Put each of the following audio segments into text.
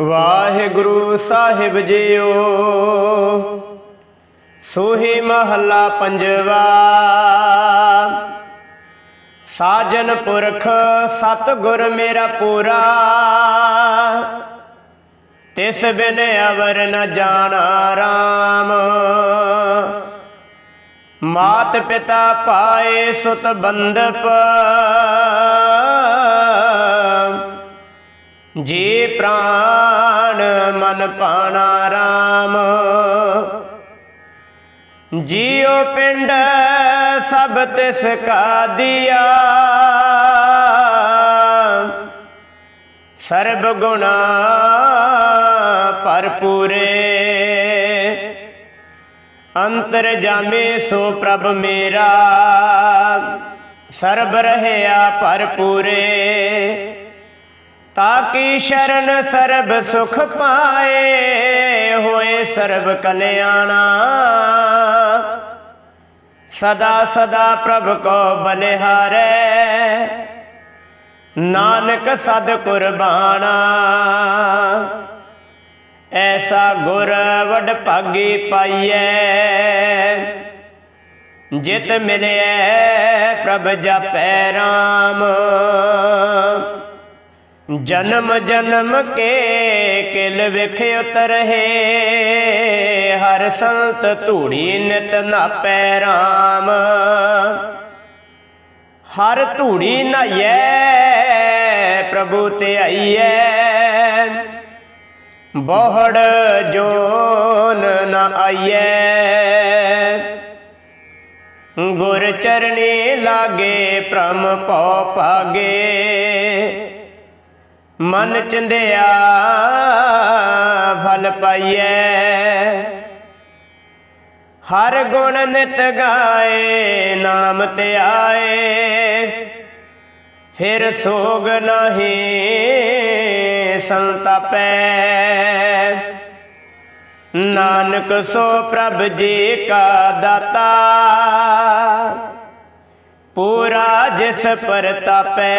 ਵਾਹਿਗੁਰੂ ਸਾਹਿਬ JIO. ਸੋਹੀ ਮਹੱਲਾ ਪੰਜਵਾ। ਸਾਜਨ ਪੁਰਖ ਸਤ ਗੁਰ ਮੇਰਾ ਪੂਰਾ। ਤਿਸ ਬਿਨ ਅਵਰ ਨ ਜਾਣਾ RAM ਮਾਤ ਪਿਤਾ ਪਾਏ ਸੁਤ ਬੰਦਪ ਜੀ ਪ੍ਰਾਣ ਮਨ ਪਾਣਾ RAM ਜੀਉ ਪਿੰਡ ਸਭ ਤਿਸ ਕਾ ਦਿਆ। ਸਰਬ ਗੁਣਾ ਭਰਪੂਰੇ ਅੰਤਰ ਜਾਮੇ ਸੋ ਪ੍ਰਭ ਮੇਰਾ। ਸਰਬ ਰਹਿਆ ਭਰਪੂਰੇ ਤਾਕੀ ਸ਼ਰਨ ਸਰਬ ਸੁਖ ਪਾਏ? ਹੋਏ ਸਰਬ ਕਲਿਆਣਾ। ਸਦਾ ਸਦਾ ਪ੍ਰਭ ਕੋ ਬਲਿਹਾਰੈ। ਨਾਨਕ ਸਦ ਕੁਰਬਾਨਾ। ਐਸਾ ਗੁਰ ਵਡ ਭਾਗੀ ਪਾਈਐ। ਜਿਤ ਮਿਲਿਐ ਪ੍ਰਭ ਜਪੈ ਰਾਮ। ਜਨਮ ਜਨਮ ਕੇ ਕਿਲ ਵਿਖ ਉਤਰਹਿ ਹਰ ਸੰਤ ਧੂੜੀ ਨਿਤ ਨਾਪੈ RAM ਹਰ ਧੂੜੀ ਨਾਈਐ, ਪ੍ਰਭੂ ਤੇ ਆਈਐ ਬੋਹੜ ਜੋਨ ਨ ਆਈਐ। ਗੁਰ ਚਰਣੀ ਲਾਗੇ ਪ੍ਰਮ ਪਉ ਭਾਗੇ। ਮਨ ਚੰਦਿਆ ਫਲ ਪਾਈਐ। ਹਰ ਗੁਣ ਨਿਤ ਗਾਏ, ਨਾਮ ਤੇ ਆਏ। ਫਿਰ ਸੋਗ ਨਹੀਂ ਸੰਤਪੈ। ਨਾਨਕ ਸੋ ਪ੍ਰਭ ਜੀ ਕਾ ਦਾਤਾ, ਪੂਰਾ ਜਿਸ ਪਰਤਾਪੈ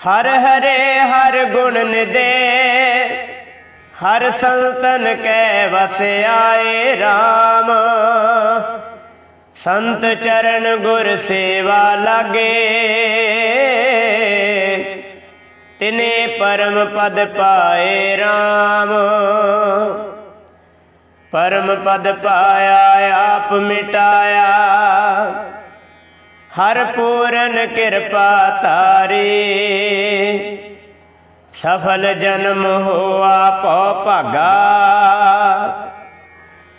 ਹਰ ਹਰੇ ਹਰ ਗੁਣ ਨਿਦੇ, ਹਰ ਸੰਤਨ ਕੈ ਵਸ ਆਏ RAM ਸੰਤ ਚਰਨ ਗੁਰ ਸੇਵਾ ਲਾਗੇ, ਤਿਨੇ ਪਰਮ ਪਦ ਪਾਏ RAM ਪਰਮ ਪਦ ਪਾਇਆ, ਆਪ ਮਿਟਾਇਆ। ਹਰ ਪੂਰਨ ਕਿਰਪਾ ਤਾਰੀ ਸਫਲ ਜਨਮ ਹੋਆ ਪਉ ਭਾਗਾ।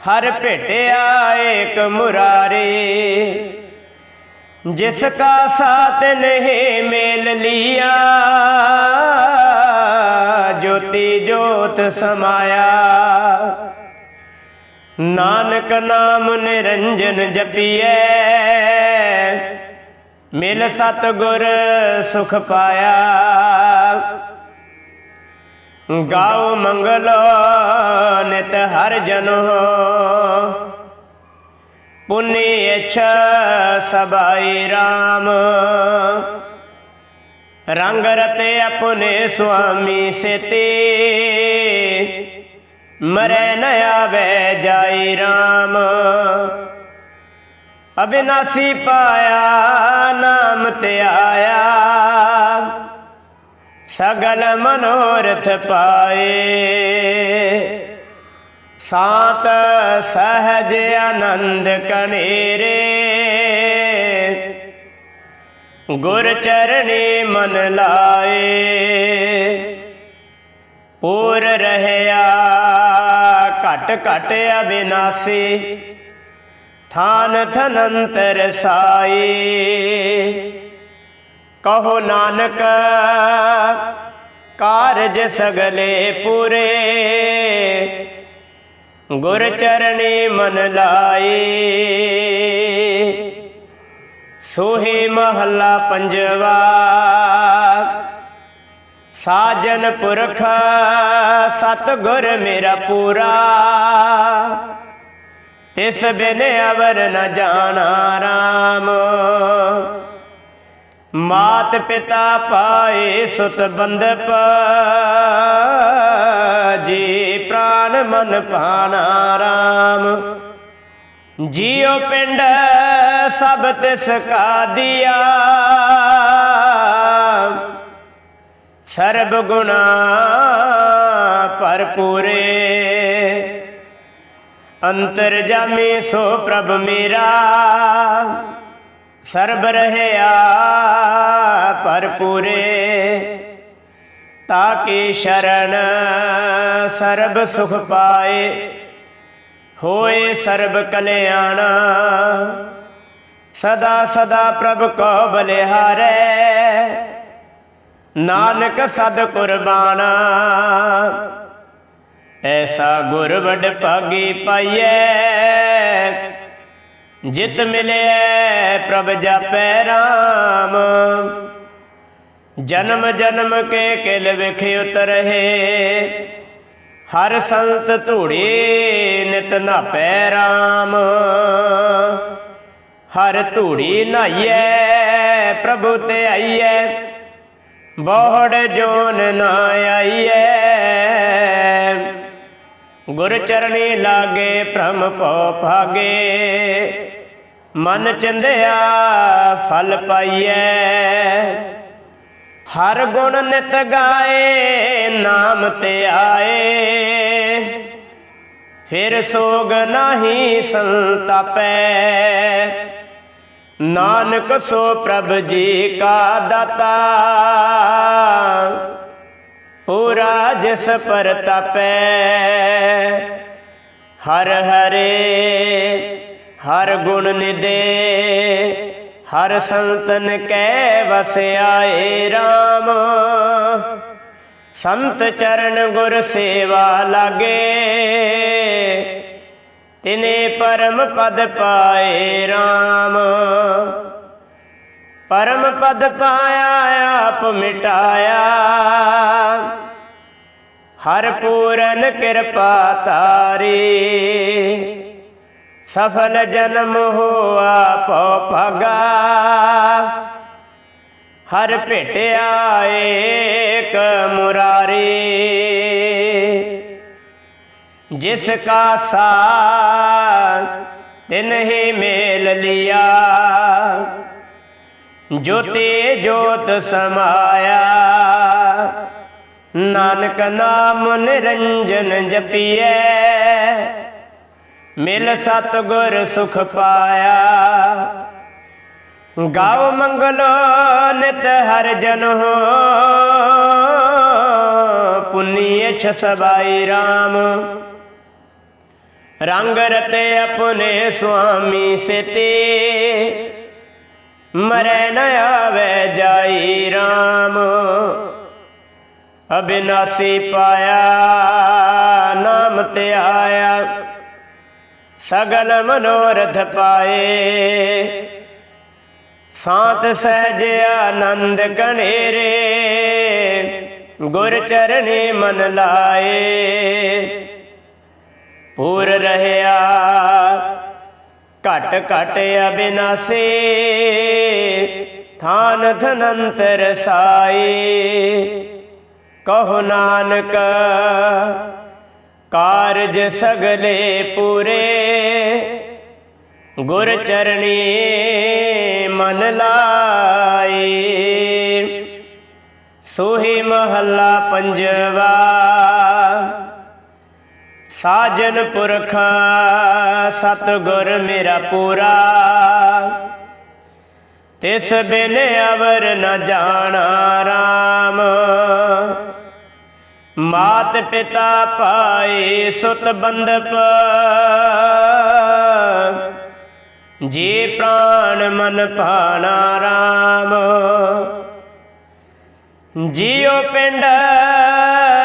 ਹਰ ਭੇਟਿਆ ਏਕ ਮੁਰਾਰੀ। ਜਿਸ ਕਾ ਸਾਥ ਨਹੀਂ ਮੇਲ ਲਿਆ, ਜੋਤੀ ਜੋਤ ਸਮਾਇਆ। ਨਾਨਕ ਨਾਮ ਨਿਰੰਜਨ ਜਪੀਐ। ਮਿਲ ਸਤ ਗੁਰ ਸੁਖ ਪਾਇਆ। ਗਾਉ ਮੰਗਲੋ ਨਿਤ ਹਰ ਜਨੋ। ਪੁਨੀ ਇਛਾ ਸਬਾਈ RAM ਰੰਗ ਰਤੇ ਆਪਣੇ ਸੁਆਮੀ ਸੇਤੀ। ਮਰੈ ਨ ਆਵੇ ਜਾਈ RAM ਅਬਿਨਾਸੀ ਪਾਇਆ, ਨਾਮ ਤੇ ਆਇਆ। ਸਗਲ ਮਨੋਰਥ ਪਾਏ। ਸਾਤ ਸਹਜ ਆਨੰਦ ਕਨੇਰੇ। ਗੁਰ ਚਰਣੀ ਮਨ ਲਾਏ। ਪੂਰ ਰਹਿਆ, ਘਟ ਘਟ ਅਬਿਨਾਸੀ। ਥਾਨ ਥਨੰਤਰ ਸਾਈ। ਕਹੋ ਨਾਨਕ, ਕਾਰਜ ਸਗਲੇ ਪੂਰੇ। ਗੁਰ ਚਰਣੀ ਮਨ ਲਾਏ ਸੋਹੇ ਮਹੱਲਾ ਪੰਜਵਾ। ਸਾਜਨ ਪੁਰਖ ਸਤ ਗੁਰ ਮੇਰਾ ਪੂਰਾ। ਇਸ ਬਿਨ ਅਵਰ ਨ ਜਾਣਾ ਰਾਮ। ਮਾਤ ਪਿਤਾ ਪਾਏ ਸੁਤ ਬੰਦਪ, ਜੀ ਪ੍ਰਾਨ ਮਨ ਪਾਣਾ ਰਾਮ। ਜੀਓ ਪਿੰਡ ਸਭ ਤਿਸ ਕਾ ਦਿਆ। ਸਰਬ ਗੁਣਾ ਭਰਪੂਰੇ। ਅੰਤਰ ਜਾਮੀ ਸੋ ਪ੍ਰਭ ਮੇਰਾ। ਸਰਬ ਰਹਿਆ ਭਰਪੂਰੇ ਤਾਕੀ ਸ਼ਰਨ ਸਰਬ ਸੁਖ ਪਾਏ। ਹੋਏ ਸਰਬ ਕਲਿਆਣਾ। ਸਦਾ ਸਦਾ ਪ੍ਰਭ ਕੋ ਬਲਿਹਾਰੈ। ਨਾਨਕ ਸਦ ਕੁਰਬਾਨਾ। ਐਸਾ ਗੁਰ ਵਡ ਭਾਗੀ ਪਾਈਐ। ਜਿਤ ਮਿਲਿਐ ਪ੍ਰਭ ਜਪੈ ਰਾਮ। ਜਨਮ ਜਨਮ ਕੇ ਕਿਲ ਵਿਖ ਉਤਰਹਿ। ਹਰ ਸੰਤ ਧੂੜੀ ਨਿਤ ਨਾਪੈ ਰਾਮ। ਹਰ ਧੂੜੀ ਨਾਈਐ, ਪ੍ਰਭੂ ਤੇ ਆਈਐ। ਬੋੜ ਜੋਨ ਨਾ ਆਈਐ। ਗੁਰ ਚਰਣੀ ਲਾਗੇ ਭ੍ਰਮ ਭਉ ਭਾਗੇ। ਮਨ ਚੰਦਿਆ ਫਲ ਪਾਈਐ। ਹਰ ਗੁਣ ਨਿਤ ਗਾਏ, ਨਾਮ ਤੇ ਆਏ। ਫਿਰ ਸੋਗ ਨਹੀਂ ਸੰਤਾਪੈ। ਨਾਨਕ ਸੋ ਪ੍ਰਭ ਜੀ ਕਾ ਦਾਤਾ। ਪੂਰਾ ਜਿਸ ਪਰ ਤਪੈ। ਹਰ ਹਰੇ, ਹਰ ਗੁਣ ਨਿਦੇ, ਹਰ ਸੰਤਨ ਕੈ ਵਸਿਆਏ RAM ਸੰਤ ਚਰਨ ਗੁਰ ਸੇਵਾ ਲਾਗੇ, ਤਿਨੇ ਪਰਮ ਪਦ ਪਾਏ RAM ਪਰਮ ਪਦ ਪਾਇਆ, ਆਪ ਮਿਟਾਇਆ। ਹਰ ਪੂਰਨ ਕਿਰਪਾ ਤਾਰੀ। ਸਫਲ ਜਨਮ ਹੋਆ, ਪਉ ਭਾਗਾ। ਹਰ ਭੇਟਿਆ, ਏਕ ਮੁਰਾਰੀ। ਜਿਸ ਕਾ ਸਾਥ, ਤਿਨ ਹੀ ਮੇਲ ਲਿਆ। ਜੋਤੀ ਜੋਤ ਸਮਾਇਆ। ਨਾਨਕ ਨਾਮ ਨਿਰੰਜਨ ਜਪੀਐ। ਮਿਲ ਸਤਗੁਰ ਸੁਖ ਪਾਇਆ। ਗਾਉ ਮੰਗਲੋ ਨਿਤ ਹਰ ਜਨ ਹੋ। ਪੁਨੀਏ ਛਸਬਾਈ RAM ਰੰਗ ਰਤੇ ਆਪਣੇ ਸੁਆਮੀ ਸਿਤੇ। ਮਰੈ ਨ ਆਵੇ ਜਾਈ RAM ਅਬਿਨਾਸੀ ਪਾਇਆ, ਨਾਮ ਤੇ ਆਇਆ। ਸਗਲ ਮਨੋਰਥ ਪਾਏ। ਸਾਤ ਸਹਿਜ ਆਨੰਦ ਕਣੇਰੇ ਗੁਰ ਚਰਣੀ ਮਨ ਲਾਏ। ਪੂਰ ਰਹਿਆ ਘਟ ਘਟ ਅਬਿਨਾਸੀ, ਥਾਨ ਧਨੰਤਰ ਸਾਈ। ਕਹੋ ਨਾਨਕ, ਕਾਰਜ ਸਗਲੇ ਪੂਰੇ। ਗੁਰ ਚਰਣੀ ਮਨ ਲਾਏ ਸੋਹੀ ਮਹੱਲਾ ਪੰਜਵਾ। ਸਾਜਨ ਪੁਰਖ, ਸਤਗੁਰ ਮੇਰਾ ਪੂਰਾ। ਤਿਸ ਬਿਨ ਅਵਰ ਨ ਜਾਣਾ RAM ਮਾਤ ਪਿਤਾ ਪਾਏ ਸੁਤ ਬੰਦਪ ਜੀ ਪ੍ਰਾਣ ਮਨ ਭਾਣਾ RAM ਜੀਉ ਪਿੰਡ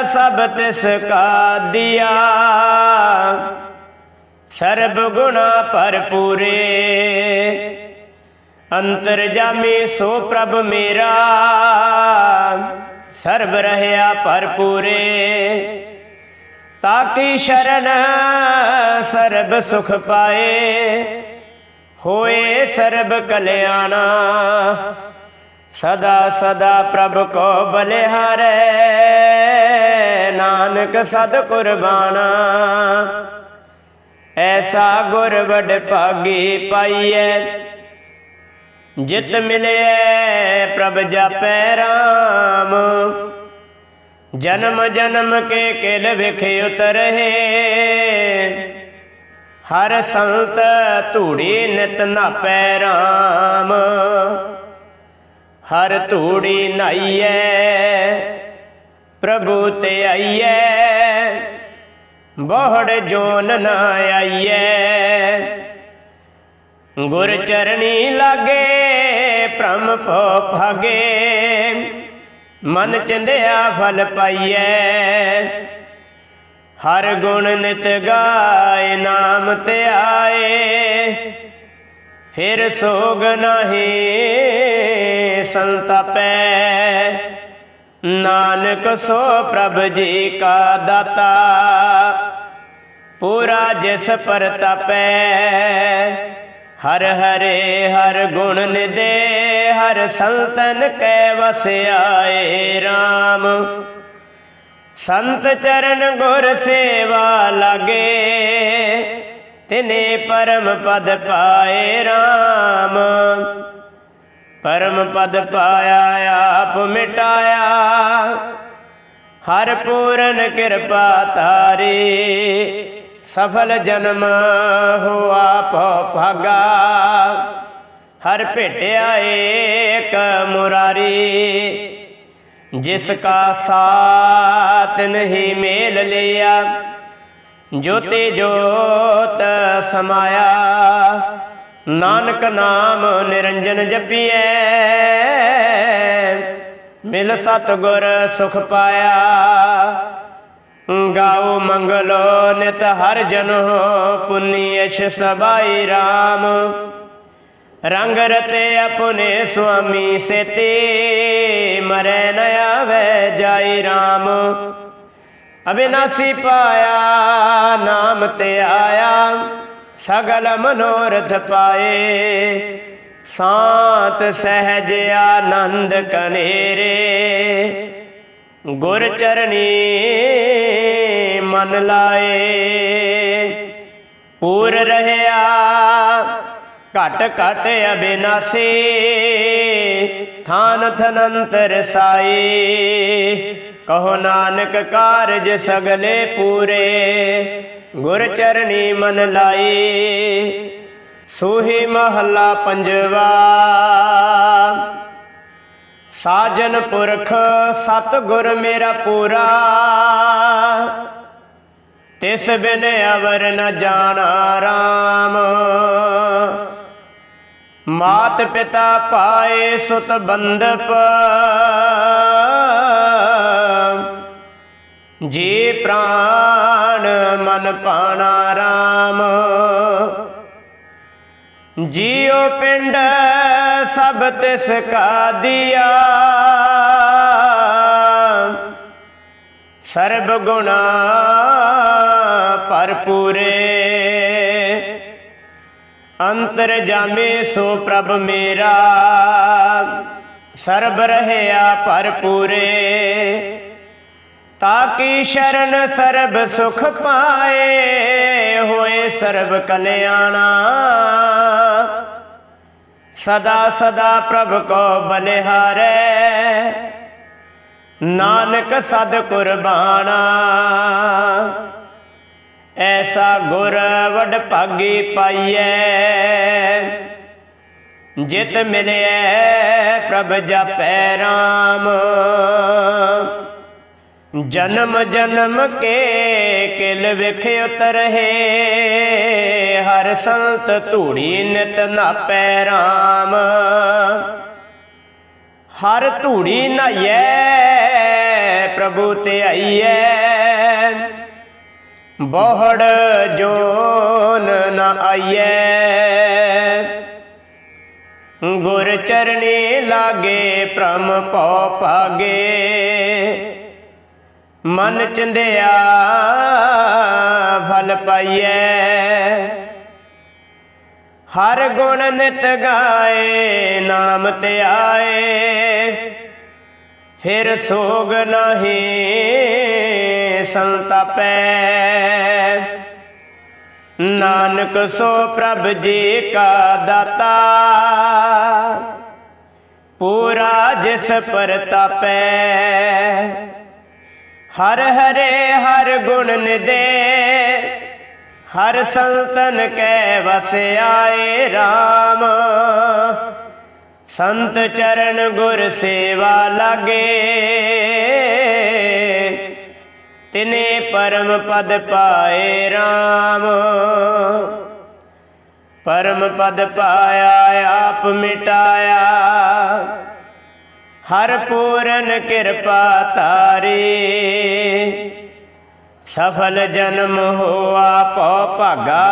ਸਭ ਤਿਸ ਕਾ ਦਿਆ। ਸਰਬ ਗੁਣਾ ਭਰਪੂਰੇ। ਅੰਤਰ ਜਾਮੀ ਸੋ ਪ੍ਰਭ ਮੇਰਾ। ਸਰਬ ਰਹਿਆ ਭਰਪੂਰੇ। ਤਾਕੀ ਸ਼ਰਨ ਸਰਬ ਸੁਖ ਪਾਏ। ਹੋਏ ਸਰਬ ਕਲਿਆਣਾ। ਸਦਾ ਸਦਾ ਪ੍ਰਭ ਕੋ ਬਲਿਹਾਰੈ। ਨਾਨਕ ਸਦ ਕੁਰਬਾਨਾ। ਐਸਾ ਗੁਰ ਵਡ ਭਾਗੀ ਪਾਈਐ। ਜਿਤ ਮਿਲਿਐ ਪ੍ਰਭ ਜਾਪੈ ਰਾਮ। ਜਨਮ ਜਨਮ ਕੇ ਕਿਲ ਵਿਖੇ ਉਤਰਹਿ। ਹਰ ਸੰਤ ਧੂੜੀ ਨਿਤ ਨਾਪੈ ਰਾਮ। ਹਰ ਧੂੜੀ ਨਾਈਐ। ਪ੍ਰਭੂ ਤੇ ਆਈਐ। ਬਹੁੜ ਜੋਨ ਨਾ ਆਈਐ। ਗੁਰ ਚਰਣੀ ਲਾਗੇ, ਭ੍ਰਮ ਭੋ ਭਾਗੇ। ਮਨ ਚੰਦਿਆ ਫਲ ਪਾਈਐ। ਹਰ ਗੁਣ ਨਿਤ ਗਾਏ, ਨਾਮ ਤੇ ਆਏ। ਫਿਰ ਸੋਗ ਨਹੀਂ ਸੰਤਪੈ। ਨਾਨਕ ਸੋ ਪ੍ਰਭ ਜੀ ਕਾ ਦਾਤਾ, ਪੂਰਾ ਜਿਸ ਪਰ ਤਪੈ, ਹਰ ਹਰੇ ਹਰ ਗੁਣ ਨਿਦੇ, ਹਰ ਸੰਤਨ ਕੈ ਵਸਿਆਏ RAM ਸੰਤ ਚਰਨ ਗੁਰ ਸੇਵਾ ਲਾਗੇ, ਤਿਨੇ ਪਰਮ ਪਦ ਪਾਏ RAM ਪਰਮ ਪਦ ਪਾਇਆ, ਆਪ ਮਿਟਾਇਆ। ਹਰ ਪੂਰਨ ਕਿਰਪਾ ਤਾਰੀ ਸਫਲ ਜਨਮ ਹੋਆ ਭਉ ਭਾਗਾ। ਹਰ ਭੇਟਿਆ ਏਕ ਮੁਰਾਰੀ, ਜਿਸ ਕਾ ਸਾਥ ਨਹੀਂ ਮੇਲ ਲਿਆ, ਜੋਤੇ ਜੋਤ ਸਮਾਇਆ। ਨਾਨਕ ਨਾਮ ਨਿਰੰਜਨ ਜਪੀਐ। ਮਿਲ ਸਤਗੁਰ ਸੁਖ ਪਾਇਆ। ਗਾਉ ਮੰਗਲੋ ਨਿਤ ਹਰ ਜਨੋ ਪੁੰਨੀ ਅਛ ਸਬਾਈ RAM ਰੰਗ ਰਤੇ ਆਪਣੇ ਸੁਆਮੀ ਸੇਤੀ, ਮਰੈ ਨ ਆਵੇ ਜਾਈ RAM ਅਬਿਨਾਸੀ ਪਾਇਆ, ਨਾਮ ਤੇ ਆਇਆ। ਸਗਲ ਮਨੋਰਥ ਪਾਏ। ਸਾਤ ਸਹਿਜ ਆਨੰਦ ਕਨੇਰੇ। ਗੁਰ ਚਰਣੀ ਮਨ ਲਾਏ। ਪੂਰ ਰਹਿਆ, ਘਟ ਘਟ ਅਬਿਨਾਸੀ। ਥਾਨ ਥਨੰਤਰ ਸਾਈ। ਕਹੋ ਨਾਨਕ ਕਾਰਜ ਸਗਲੇ ਪੂਰੇ। ਗੁਰ ਚਰਣੀ ਮਨ ਲਾਈ, ਸੋਹੀ ਮਹੱਲਾ ਪੰਜਵਾ। ਸਾਜਨ ਪੁਰਖ ਸਤ ਗੁਰ ਮੇਰਾ ਪੂਰਾ। ਤਿਸ ਬਿਨ ਅਵਰ ਨ ਜਾਣਾ RAM ਮਾਤ ਪਿਤਾ ਪਾਏ ਸੁਤ ਬੰਦਪ ਜੀ ਪ੍ਰਾਣ ਮਨ ਪਾਣਾ RAM ਜੀਉ ਪਿੰਡ ਸਭ ਤਿਸ ਕਾ ਦਿਆ। ਸਰਬ ਗੁਣਾ ਭਰਪੂਰੇ। ਅੰਤਰ ਜਾਮੇ ਸੋ ਪ੍ਰਭ ਮੇਰਾ। ਸਰਬ ਰਹਿਆ ਭਰਪੂਰੇ। ਤਾਕੀ ਸ਼ਰਨ ਸਰਬ ਸੁਖ ਪਾਏ, ਹੋਏ ਸਰਬ ਕਲਿਆਣਾ। ਸਦਾ ਸਦਾ ਪ੍ਰਭ ਕੋ ਬਲਿਹਾਰੈ ਨਾਨਕ ਸਦ ਕੁਰਬਾਨਾ। ਐਸਾ ਗੁਰ ਵਡ ਭਾਗੀ ਪਾਈਐ, ਜਿਤ ਮਿਲਿਆ ਪ੍ਰਭ ਜਪੈ ਰਾਮ। ਜਨਮ ਜਨਮ ਕੇ ਕਿਲ ਵਿਖ ਉਤਰਹਿ ਹਰ ਸੰਤ ਧੂੜੀ ਨਿਤ ਨਾਪੈ RAM ਹਰ ਧੂੜੀ ਨਾਈਐ, ਪ੍ਰਭੂ ਤੇ ਆਈਐ ਬਹੁੜ ਜੋਨ ਨ ਆਈਐ। ਗੁਰ ਚਰਣੀ ਲਾਗੇ, ਪ੍ਰਮ ਭਉ ਭਾਗੇ। ਮਨ ਚੰਦਿਆ ਫਲ ਪਾਈਐ। ਹਰ ਗੁਣ ਨਿਤ ਗਾਏ, ਨਾਮ ਤੇ ਆਏ। ਫਿਰ ਸੋਗ ਨਹੀਂ ਸੰਤਾਪੈ ਨਾਨਕ ਸੋ ਪ੍ਰਭ ਜੀ ਕਾ ਦਾਤਾ, ਪੂਰਾ ਜਿਸ ਪਰਤਾਪੈ ਹਰ ਹਰੇ ਹਰ ਗੁਣ ਨਿਦੇ, ਹਰ ਸੰਤਨ ਕੈ ਵਸ ਆਏ RAM ਸੰਤ ਚਰਨ ਗੁਰ ਸੇਵਾ ਲਾਗੇ, ਤਿਨੇ ਪਰਮ ਪਦ ਪਾਏ RAM ਪਰਮ ਪਦ ਪਾਇਆ, ਆਪ ਮਿਟਾਇਆ। ਹਰ ਪੂਰਨ ਕਿਰਪਾ ਤਾਰੀ ਸਫਲ ਜਨਮ ਹੋਆ ਪਉ ਭਾਗਾ।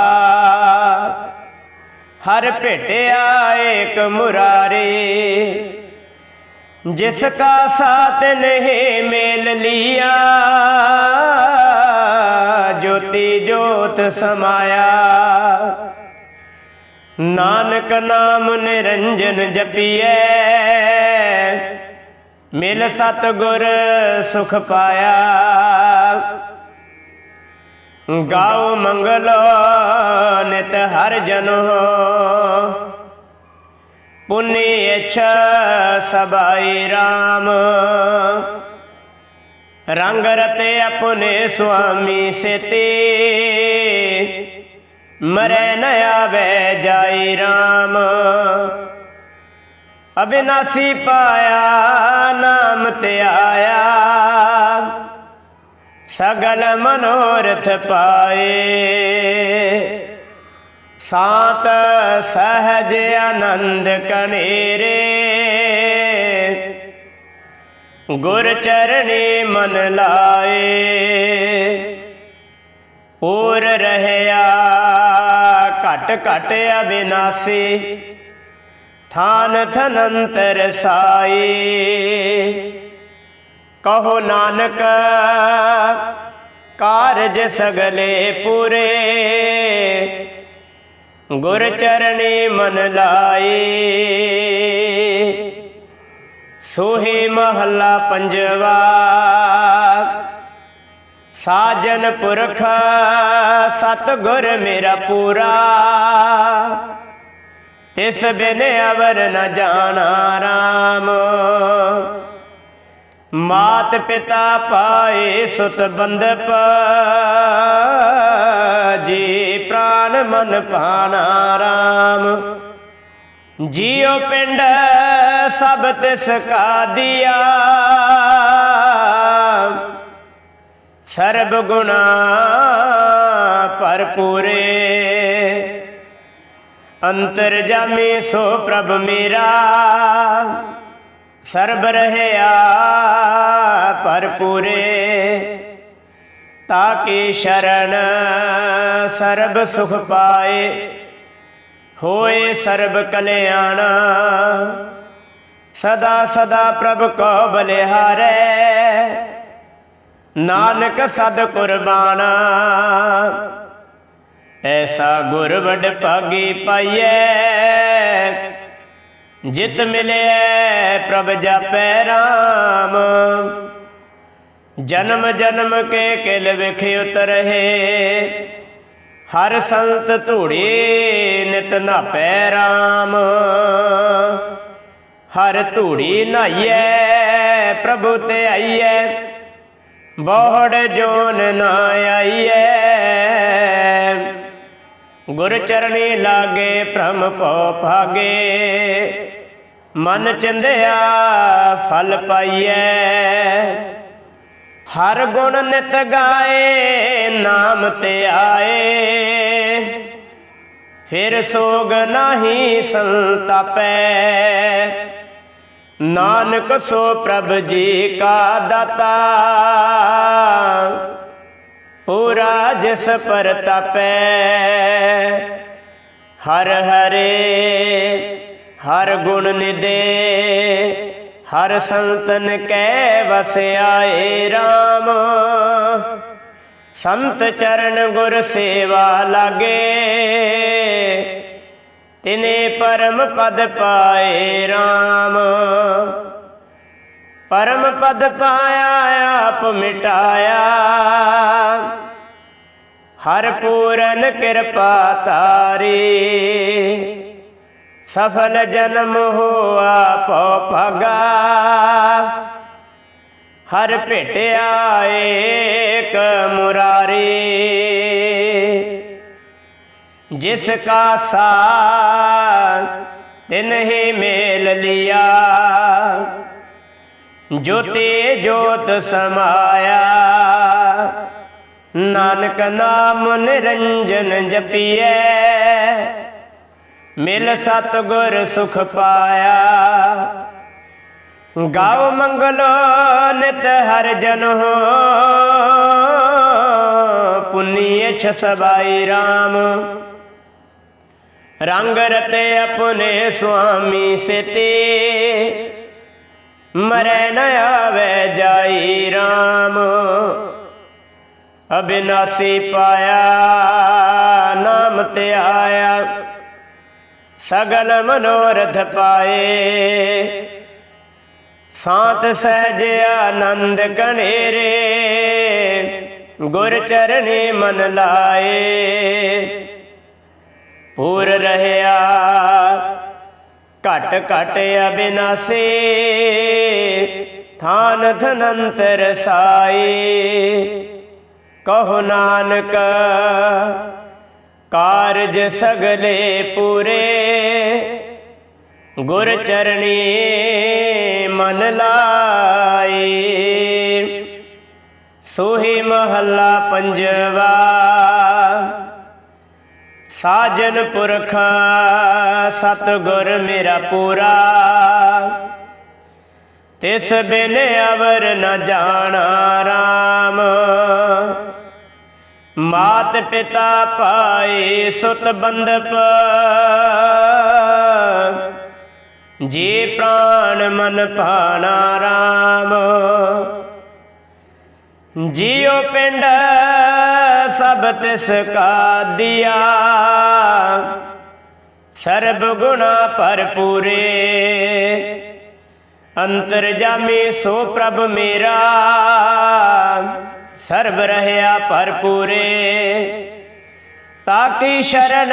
ਹਰ ਭੇਟਿਆ ਏਕ ਮੁਰਾਰੀ। ਜਿਸ ਕਾ ਸਾਥ ਨਹੀਂ ਮੇਲ ਲਿਆ, ਜੋਤੀ ਜੋਤ ਸਮਾਇਆ। ਨਾਨਕ ਨਾਮ ਨਿਰੰਜਨ ਜਪੀਐ। ਮਿਲ ਸਤ ਗੁਰ ਸੁਖ ਪਾਇਆ। ਗਾਉ ਮੰਗਲੋ ਨਿਤ ਹਰ ਜਨ। ਹੋ ਪੁੰਨੀ ਇੱਛਾ ਸਬਾਈ RAM ਰੰਗ ਰਤੇ ਆਪਣੇ ਸੁਆਮੀ ਸੇਤੀ। ਮਰੈ ਨ ਆਵੇ ਜਾਈ RAM ਅਬਿਨਾਸੀ ਪਾਇਆ, ਨਾਮ ਤੇ ਆਇਆ। ਸਗਲ ਮਨੋਰਥ ਪਾਏ। ਸਾਤ ਸਹਜ ਆਨੰਦ ਕਨੇਰੇ। ਗੁਰ ਚਰਣੀ ਮਨ ਲਾਏ। ਹੋਰ ਰਹਿਆ ਘਟ ਘਟ ਅਬਿਨਾਸੀ। ਥਾਨ ਥਨੰਤਰ ਸਾਈ। ਕਹੋ ਨਾਨਕ, ਕਾਰਜ ਸਗਲੇ ਪੂਰੇ। ਗੁਰ ਚਰਣੀ ਮਨ ਲਾਏ ਸੋਹੇ ਮਹੱਲਾ ਪੰਜਵਾ। ਸਾਜਨ ਪੁਰਖ ਸਤ ਗੁਰ ਮੇਰਾ ਪੂਰਾ। ਤਿਸ ਬਿਨ ਅਵਰ ਨ ਜਾਣਾ RAM ਮਾਤ ਪਿਤਾ ਪਾਏ ਸੁਤ ਬੰਦਪ, ਜੀ ਪ੍ਰਾਨ ਮਨ ਪਾਣਾ RAM ਜੀਉ ਪਿੰਡ ਸਭ ਤਿਸ ਕਾ ਦਿਆ। ਸਰਬ ਗੁਣਾ ਭਰਪੂਰੇ। ਅੰਤਰ ਜਾਮੇ ਸੋ ਪ੍ਰਭ ਮੇਰਾ, ਸਰਬ ਰਹਿਆ ਭਰਪੂਰੇ। ਤਾਕੀ ਸ਼ਰਨ ਸਰਬ ਸੁਖ ਪਾਏ, ਹੋਏ ਸਰਬ ਕਲਿਆਣਾ। ਸਦਾ ਸਦਾ ਪ੍ਰਭ ਕੋ ਬਲਿਹਾਰੈ, ਨਾਨਕ ਸਦ ਕੁਰਬਾਨਾ। ਐਸਾ ਗੁਰ ਵਡ ਭਾਗੀ ਪਾਈਐ। ਜਿਤ ਮਿਲਿਐ ਪ੍ਰਭ ਜਪੈ ਰਾਮ। ਜਨਮ ਜਨਮ ਕੇ ਕਿਲ ਵਿਖ ਉਤਰਹਿ। ਹਰ ਸੰਤ ਧੂੜੀ ਨਿਤ ਨਾਪੈ ਰਾਮ। ਹਰ ਧੂੜੀ ਨਾਈਐ, ਪ੍ਰਭੂ ਤੇ ਆਈਐ। ਬੋੜ ਜੋਨ ਨਾ ਆਈਐ। ਗੁਰ ਚਰਣੀ ਲਾਗੇ ਭ੍ਰਮ ਭਉ ਭਾਗੇ। ਮਨ ਚੰਦਿਆ ਫਲ ਪਾਈਐ। ਹਰ ਗੁਣ ਨਿਤ ਗਾਏ, ਨਾਮ ਤੇ ਆਏ। ਫਿਰ ਸੋਗ ਨਾਹੀ ਸੰਤਾਪੈ। ਨਾਨਕ ਸੋ ਪ੍ਰਭ ਜੀ ਕਾ ਦਾਤਾ। ਪੂਰਾ ਜਿਸ ਪਰ ਤਪੈ, ਹਰ ਹਰੇ, ਹਰ ਗੁਣ ਨਿਦੇ ਹਰ ਸੰਤਨ ਕੈ ਵਸ ਆਏ RAM ਸੰਤ ਚਰਨ ਗੁਰ ਸੇਵਾ ਲਾਗੇ, ਤਿਨੇ ਪਰਮ ਪਦ ਪਾਏ RAM ਪਰਮ ਪਦ ਪਾਇਆ, ਆਪ ਮਿਟਾਇਆ। ਹਰ ਪੂਰਨ ਕਿਰਪਾ ਤਾਰੀ। ਸਫਲ ਜਨਮ ਹੋਆ ਪਉ ਭਾਗਾ। ਹਰ ਭੇਟਿਆ ਏਕ ਮੁਰਾਰੀ। ਜਿਸ ਕਾ ਸਾਥ ਤਿਨ ਹੀ ਮੇਲ ਲਿਆ। ਜੋਤੀ ਜੋਤ ਸਮਾਇਆ। ਨਾਨਕ ਨਾਮ ਨਿਰੰਜਨ ਜਪੀਐ। ਮਿਲ ਸਤ ਗੁਰ ਸੁਖ ਪਾਇਆ। ਗਾਉ ਮੰਗਲੋ ਨਿਤ ਹਰ ਜਨ ਹੋ। ਪੁਨੀਏ ਛ ਸਬਾਈ RAM ਰੰਗ ਰਤੇ ਆਪਣੇ ਸੁਆਮੀ ਸਿਤੇ। ਮਰੈ ਨ ਆਵੇ ਜਾਈ RAM ਅਬਿਨਾਸੀ ਪਾਇਆ, ਨਾਮ ਤੇ ਆਇਆ। ਸਗਲ ਮਨੋਰਥ ਪਾਏ। ਸਾਤ ਸਹਿਜ ਆਨੰਦ ਕਣੇਰੇ ਗੁਰ ਚਰਣੀ ਮਨ ਲਾਏ। ਪੂਰ ਰਹਿਆ ਘਟ ਘਟ ਅਬਿਨਾਸੀ, ਥਾਨ ਧਨੰਤਰ ਸਾਈ। ਕਹੋ ਨਾਨਕ, ਕਾਰਜ ਸਗਲੇ ਪੂਰੇ। ਗੁਰ ਚਰਣੀ ਮਨ ਲਾਈ। ਸੋਹੀ ਮਹੱਲਾ ਪੰਜਵਾ। ਸਾਜਨ ਪੁਰਖ, ਸਤਗੁਰ ਮੇਰਾ ਪੂਰਾ। ਤਿਸ ਬਿਨ ਅਵਰ ਨ ਜਾਣਾ RAM ਮਾਤ ਪਿਤਾ ਪਾਏ ਸੁਤ ਬੰਦਪ ਜੀ ਪ੍ਰਾਨ ਮਨ ਭਾਣਾ RAM ਜੀਉ ਪਿੰਡ ਸਭ ਤਿਸ ਕਾ ਦਿਆ ਸਰਬ ਗੁਣਾ ਭਰਪੂਰੇ। ਅੰਤਰ ਜਾਮੀ ਸੋ ਪ੍ਰਭ ਮੇਰਾ। ਸਰਬ ਰਹਿਆ ਭਰਪੂਰੇ। ਤਾਕੀ ਸ਼ਰਨ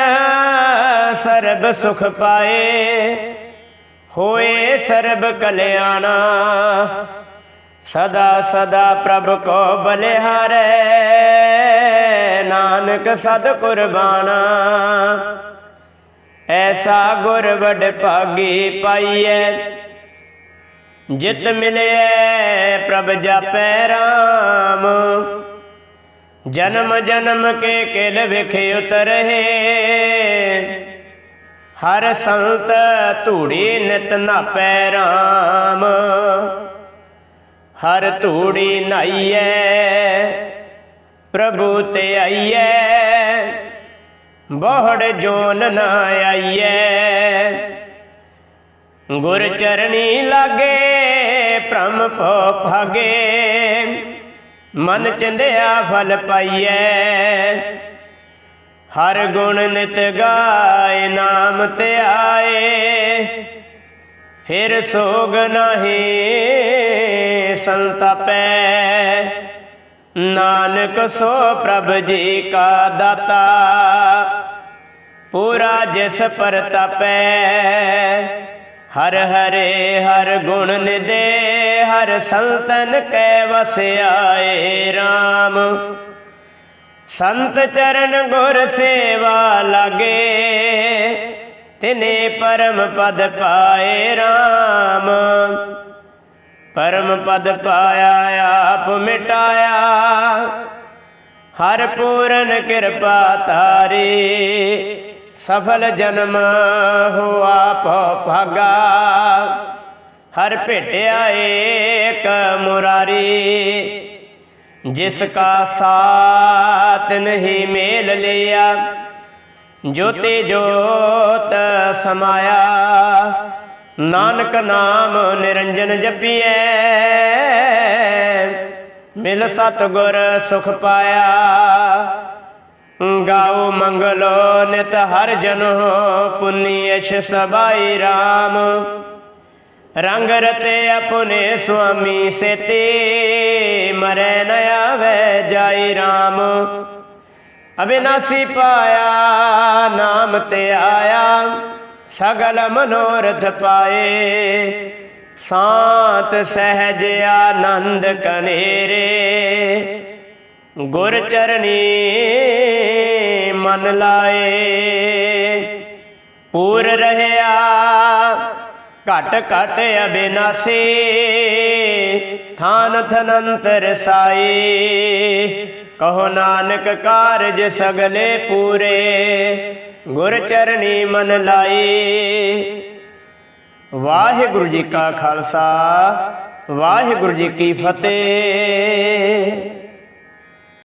ਸਰਬ ਸੁਖ ਪਾਏ। ਹੋਏ ਸਰਬ ਕਲਿਆਣਾ। ਸਦਾ ਸਦਾ ਪ੍ਰਭ ਕੋ ਬਲਿਹਾਰੈ। ਨਾਨਕ ਸਦ ਕੁਰਬਾਨਾ। ਐਸਾ ਗੁਰ ਵਡ ਭਾਗੀ ਪਾਈਐ। ਜਿਤ ਮਿਲਿਐ ਪ੍ਰਭ ਜਾਪੈ RAM ਜਨਮ ਜਨਮ ਕੇ ਕਿਲ ਵਿਖ ਉਤਰਹਿ। ਹਰ ਸੰਤ ਧੂੜੀ ਨਿਤ ਨਾਪੈ RAM ਹਰ ਧੂੜੀ ਨਾਈਐ। ਪ੍ਰਭੂ ਤੇ ਆਈਐ। ਬਹੁੜ ਜੋਨ ਨਾ ਆਈਐ। ਗੁਰ ਚਰਣੀ ਲਾਗੇ, ਭ੍ਰਮ ਭੋ ਭਾਗੇ। ਮਨ ਚੰਦਿਆ ਫਲ ਪਾਈਐ। ਹਰ ਗੁਣ ਨਿਤ ਗਾਏ, ਨਾਮ ਤੇ ਆਏ। ਫਿਰ ਸੋਗ ਨਹੀਂ ਸੰਤਪੈ। ਨਾਨਕ ਸੋ ਪ੍ਰਭ ਜੀ ਕਾ ਦਾਤਾ, ਪੂਰਾ ਜਿਸ ਪਰ ਤਪੈ, ਹਰ ਹਰੇ ਹਰ ਗੁਣ ਨਿਦੇ, ਹਰ ਸੰਤਨ ਕੈ ਵਸਿਆਏ RAM ਸੰਤ ਚਰਨ ਗੁਰ ਸੇਵਾ ਲਾਗੇ, ਤਿਨੇ ਪਰਮ ਪਦ ਪਾਏ RAM ਪਰਮ ਪਦ ਪਾਇਆ, ਆਪ ਮਿਟਾਇਆ। ਹਰ ਪੂਰਨ ਕਿਰਪਾ ਤਾਰੀ ਸਫਲ ਜਨਮ ਹੋਆ ਭਉ ਭਾਗਾ। ਹਰ ਭੇਟਿਆ ਏਕ ਮੁਰਾਰੀ, ਜਿਸ ਕਾ ਸਾਥ ਨਹੀਂ ਮੇਲ ਲਿਆ, ਜੋਤੀ ਜੋਤ ਸਮਾਇਆ। ਨਾਨਕ ਨਾਮ ਨਿਰੰਜਨ ਜਪੀਐ। ਮਿਲ ਸਤ ਗੁਰ ਸੁਖ ਪਾਇਆ। ਗਾਉ ਮੰਗਲੋ ਨਿਤ ਹਰ ਜਨ ਪੁੰਨੀ ਅਛ ਸਬਾਈ RAM ਰੰਗ ਰਤੇ ਆਪਣੇ ਸੁਆਮੀ ਸੇਤੇ, ਮਰੈ ਨ ਆਵੇ ਜਾਈ RAM ਅਬਿਨਾਸੀ ਪਾਇਆ, ਨਾਮ ਤੇ ਆਇਆ। ਸਗਲ ਮਨੋਰਥ ਪਾਏ। ਸਾਤ ਸਹਿਜ ਆਨੰਦ ਕਨੇਰੇ। ਗੁਰ ਚਰਨੀ ਮਨ ਲਾਏ। ਪੂਰ ਰਹਿਆ, ਘਟ ਘਟ ਅਬਿਨਾਸੀ। ਥਾਨ ਥਨੰਤਰ ਸਾਈ। ਕਹੋ ਨਾਨਕ ਕਾਰਜ ਸਗਲੇ ਪੂਰੇ। ਗੁਰ ਚਰਨੀ ਮਨ ਲਾਈ ਵਾਹਿਗੁਰੂ ਜੀ ਕਾ ਖਾਲਸਾ ਵਾਹਿਗੁਰੂ ਜੀ ਕੀ ਫਤਿਹ।